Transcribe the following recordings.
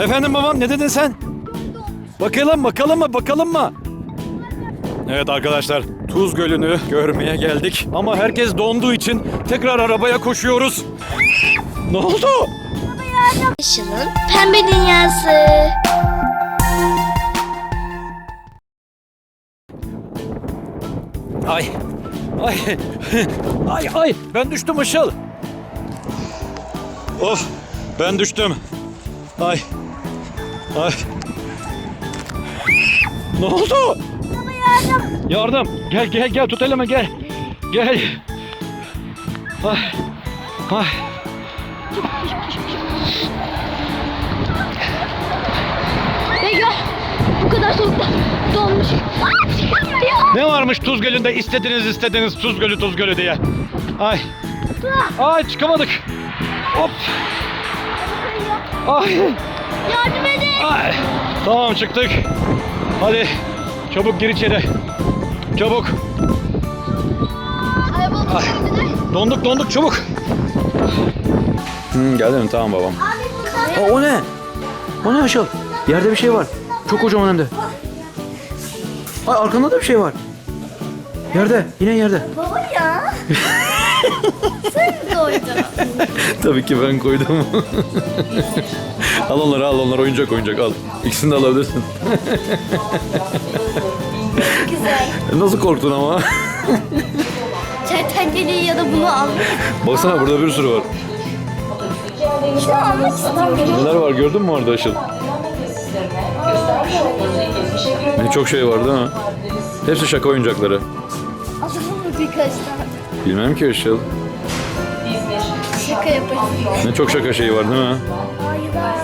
Efendim babam ne dedin sen? Bakalım bakalım mı bakalım mı? Evet arkadaşlar Tuz Gölü'nü görmeye geldik. Ama herkes donduğu için tekrar arabaya koşuyoruz. Ne oldu? Işıl'ın pembe dünyası. Ay. Ay. Ay ay. Ben düştüm Işıl. Of. Ben düştüm. Ay. Ay. Ne oldu? yardım. Yardım. Gel gel gel tut elime gel. Gel. Ay. Ay. Eyvah! Bu kadar soğukta donmuş. Ne varmış Tuz Gölü'nde istediniz istediniz Tuz Gölü Tuz Gölü diye. Ay. Ay çıkamadık. Hop. Ay. Yardım edin. Ay. Tamam çıktık. Hadi çabuk gir içeri. Çabuk. Ay. Donduk donduk çabuk. Hmm, geldi mi? Tamam babam. Abi Aa, o ne? O ne Aşıl? Yerde bir şey var. Çok kocaman hem de. Ay arkanda da bir şey var. Yerde. Yine yerde. Baba ya. Tabii ki ben koydum. al onları al onları oyuncak oyuncak al. İkisini de alabilirsin. Güzel. Nasıl korktun ama? Kertenkeleyi ya da bunu almak. Baksana burada bir sürü var. Şunu almak istiyorum. Neler var gördün mü orada Işıl? Ne çok şey var değil mi? Hepsi şaka oyuncakları. Alalım mı birkaç tane? Bilmem ki Işıl. Şaka yaparız. Ne çok şaka şeyi var değil mi? Aa, yılan.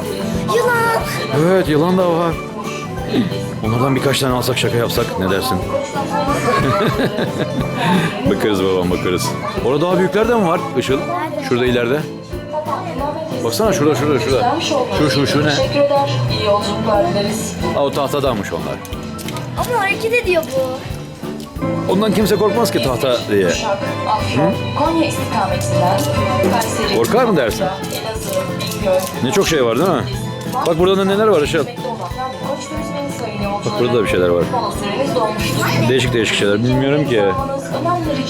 Yılan. Evet yılan da var. Onlardan birkaç tane alsak şaka yapsak ne dersin? bakarız babam bakarız. Orada daha büyükler de mi var Işıl? Şurada ileride. Baksana şurada şurada şurada. Şu şu şu ne? Teşekkür eder. İyi yolculuklar dileriz. Aa, o tahtadanmış onlar. Ama hareket ediyor bu. Ondan kimse korkmaz ki tahta diye. Afyon, Konya istikametinden Kayseri, Korkar mı dersin? Elazığ, Bingöl, Ne çok şey var değil mi? Bak burada da neler var Işıl. Bak burada da bir şeyler var. Değişik değişik şeyler bilmiyorum ki.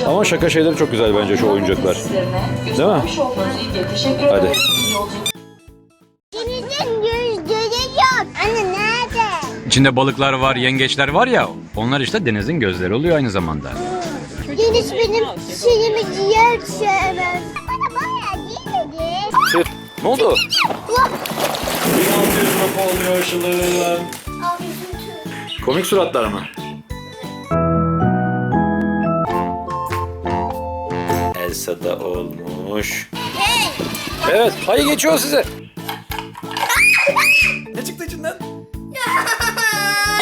Ama şaka şeyleri çok güzel bence şu oyuncaklar. Değil mi? Hadi. İçinde balıklar var, yengeçler var ya. Onlar işte denizin gözleri oluyor aynı zamanda. Deniz benim şeyimi ciğer sevmez. Bana bayağı değil dedi. Ne oldu? 1600 lira oluyor Işıl'ın. Abi üzüntü. Komik suratlar mı? Elsa da olmuş. Evet, hayır geçiyor size. ne çıktı içinden?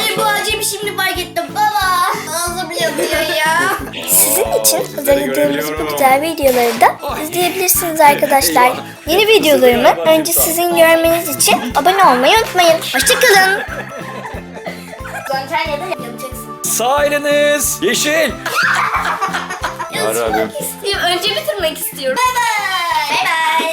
Ay bu acemi şimdi fark ettim baba. Ağzım yanıyor ya. Sizin için hazırladığımız bu güzel videoları da izleyebilirsiniz arkadaşlar. Yeni videolarımı önce sizin görmeniz için abone olmayı unutmayın. Hoşçakalın. Antalya'da yapacaksın. Sağ eliniz yeşil. Yarabbim. istiyorum. Önce bitirmek istiyorum. Bay bay. Bay bay.